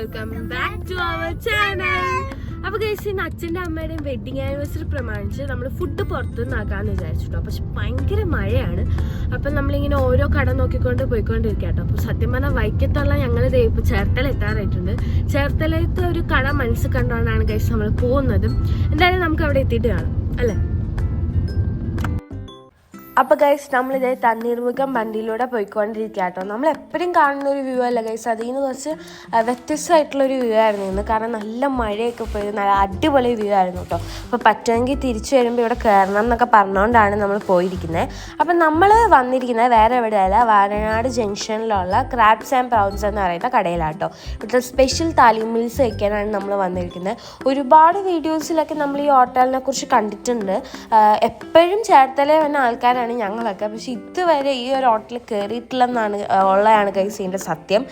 Welcome back to our channel അപ്പൊ കഴിച്ച് ഇന്ന് അച്ഛന്റെ അമ്മയുടെയും വെഡിങ് ആനിവേഴ്സറി പ്രമാണിച്ച് നമ്മൾ ഫുഡ് പുറത്തുനിന്ന് ആക്കാന്ന് വിചാരിച്ചിട്ടോ. പക്ഷെ ഭയങ്കര മഴയാണ്. അപ്പൊ നമ്മളിങ്ങനെ ഓരോ കട നോക്കിക്കൊണ്ട് പോയിക്കൊണ്ടിരിക്കുക അപ്പൊ സത്യം പറഞ്ഞാൽ വൈക്കത്തുള്ള ഞങ്ങൾ ഇപ്പൊ ചേർത്തല എത്താറായിട്ടുണ്ട്. ചേർത്തലത്തെ ഒരു കട മനസ്സിൽ കണ്ടുകൊണ്ടാണ് കഴിച്ച് നമ്മൾ പോകുന്നത്. എന്തായാലും നമുക്ക് അവിടെ എത്തിയിട്ട് കാണാം. അല്ലേ? അപ്പൊ ഗൈസ് നമ്മളിതേ തണ്ണീർമുഖം വണ്ടിയിലൂടെ പോയിക്കൊണ്ടിരിക്കുക കേട്ടോ നമ്മൾ എപ്പോഴും കാണുന്ന ഒരു വ്യൂ അല്ല ഗൈസ് അതിൽ നിന്ന് കുറച്ച് വ്യത്യസ്തമായിട്ടുള്ളൊരു വ്യൂ ആയിരുന്നു ഇന്ന്. കാരണം നല്ല മഴയൊക്കെ പോയത് നല്ല അടിപൊളി വ്യൂ ആയിരുന്നു കേട്ടോ അപ്പോൾ പറ്റുമെങ്കിൽ തിരിച്ചു വരുമ്പോൾ ഇവിടെ കയറണം എന്നൊക്കെ പറഞ്ഞുകൊണ്ടാണ് നമ്മൾ പോയിരിക്കുന്നത് അപ്പം നമ്മൾ വന്നിരിക്കുന്നത് വേറെ എവിടെയല്ല വയനാട് ജംഗ്ഷനിലുള്ള ക്രാബ്സ് ആൻഡ് പ്രൗൺസ് എന്ന് പറയുന്ന കടയിലാട്ടോ. ഇവിടുത്തെ സ്പെഷ്യൽ താലി മീൽസ് വയ്ക്കാനാണ് നമ്മൾ വന്നിരിക്കുന്നത് ഒരുപാട് വീഡിയോസിലൊക്കെ നമ്മൾ ഈ ഹോട്ടലിനെ കുറിച്ച് കണ്ടിട്ടുണ്ട്. എപ്പോഴും ചേർത്തലേ വന്ന ആൾക്കാരാണ് ഞങ്ങളൊക്കെ. പക്ഷെ ഇതുവരെ ഈ ഒരു ഹോട്ടൽ കയറിയിട്ടില്ലെന്നാണ് ഉള്ളതാണ് കൈസ് ഇതിന്റെ സത്യം.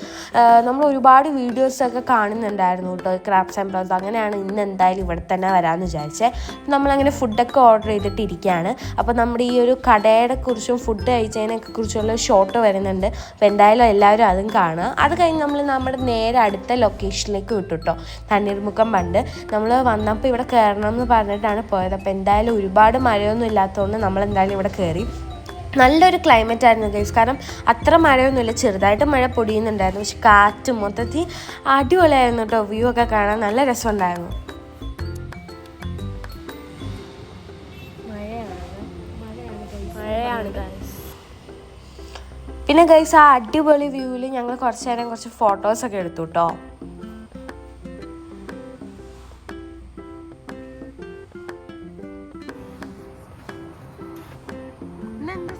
നമ്മൾ ഒരുപാട് വീഡിയോസൊക്കെ കാണുന്നുണ്ടായിരുന്നു കേട്ടോ ക്രാപ്സ് ആൻഡ് ബ്ലൗസ് അങ്ങനെയാണ് ഇന്ന് എന്തായാലും ഇവിടെ തന്നെ വരാമെന്ന് വിചാരിച്ചത് നമ്മളങ്ങനെ ഫുഡൊക്കെ ഓർഡർ ചെയ്തിട്ട് ഇരിക്കുകയാണ് അപ്പോൾ നമ്മുടെ ഈ ഒരു കടയുടെ കുറിച്ചും ഫുഡ് കഴിച്ചതിനൊക്കെ കുറിച്ചുള്ള ഷോട്ട് വരുന്നുണ്ട്. അപ്പോൾ എന്തായാലും എല്ലാവരും അതും കാണുക. അത് കഴിഞ്ഞ് നമ്മൾ നമ്മുടെ നേരെ അടുത്ത ലൊക്കേഷനിലേക്ക് വിട്ടു കേട്ടോ തണ്ണീർമുഖം പണ്ട്. നമ്മൾ വന്നപ്പോൾ ഇവിടെ കയറണം എന്ന് പറഞ്ഞിട്ടാണ് പോയത്. അപ്പോൾ എന്തായാലും ഒരുപാട് മഴയൊന്നും ഇല്ലാത്തതുകൊണ്ട് നമ്മൾ എന്തായാലും ഇവിടെ കയറി നല്ലൊരു ക്ലൈമറ്റ് ആയിരുന്നു ഗൈസ് കാരണം അത്ര മഴയൊന്നുമില്ല. ചെറുതായിട്ട് മഴ പൊടിയുന്നുണ്ടായിരുന്നു. പക്ഷെ കാറ്റും മൊത്തത്തിൽ അടിപൊളിയായിരുന്നു കേട്ടോ വ്യൂ ഒക്കെ കാണാൻ നല്ല രസമുണ്ടായിരുന്നു. മഴയാണ് ഗൈസ് പിന്നെ ഗൈസ് ആ അടിപൊളി വ്യൂവിൽ ഞങ്ങൾ കുറച്ച് നേരം കുറച്ച് ഫോട്ടോസ് ഒക്കെ എടുത്തു കേട്ടോ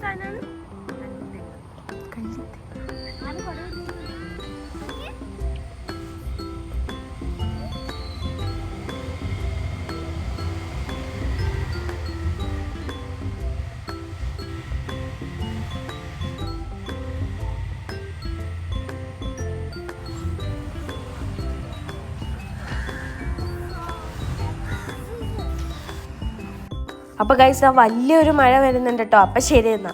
sana. അപ്പൊ ഗൈസ് ആ വലിയൊരു മഴ വരുന്നുണ്ട് കേട്ടോ അപ്പൊ ശരി എന്നാ.